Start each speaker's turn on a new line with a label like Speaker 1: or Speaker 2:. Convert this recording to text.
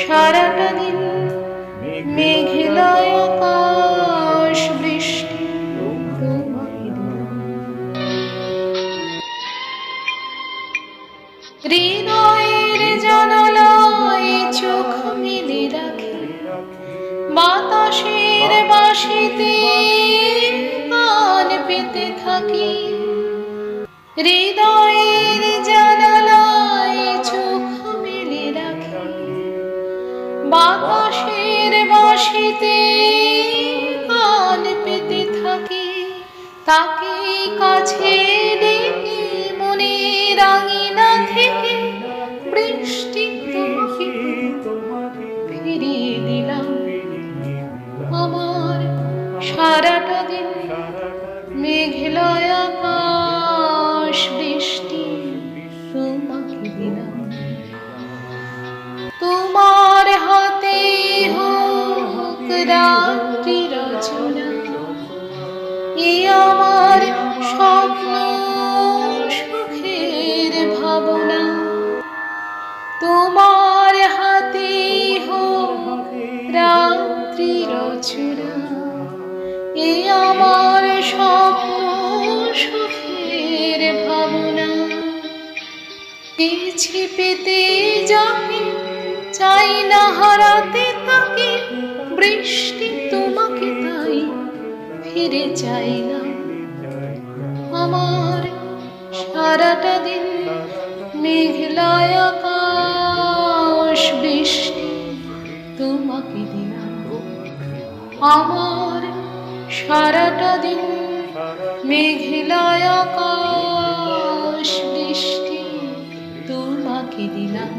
Speaker 1: সারাটা দিন মেঘলায় বৃষ্টি হৃদয়ের জানালায় চোখ মেলে রাখি। বাতাসের বাঁশিতে গান পেতে থাকি। হৃদয়ের বাঁশিতে গান পেতে থাকি, তাকে কাছে ডেকে মনে রাঙিনা থেকে বৃষ্টি তোমাকে ফিরিয়ে দিলাম। আমার সারাটা দিন মেঘলায় আকাশ বৃষ্টি তোমাকে দিলাম। তোমার রাত্রি আমার স্বপ্ন সুখের ভাবনা। তোমার হাতে হোক রাত্রি রচনা। এ আমার স্বপ্ন সুখের ভাবনা। পিছি পেতে যাবে চাই না হারাতে তাকে। বৃষ্টি তোমাকে তাই ফিরে চাই না। আমার সারাটা দিন মেঘলায় আকাশ, বৃষ্টি তোমাকে দিলাম। আমার সারাটা দিন মেঘলায় আকাশ, বৃষ্টি তোমাকে দিলাম।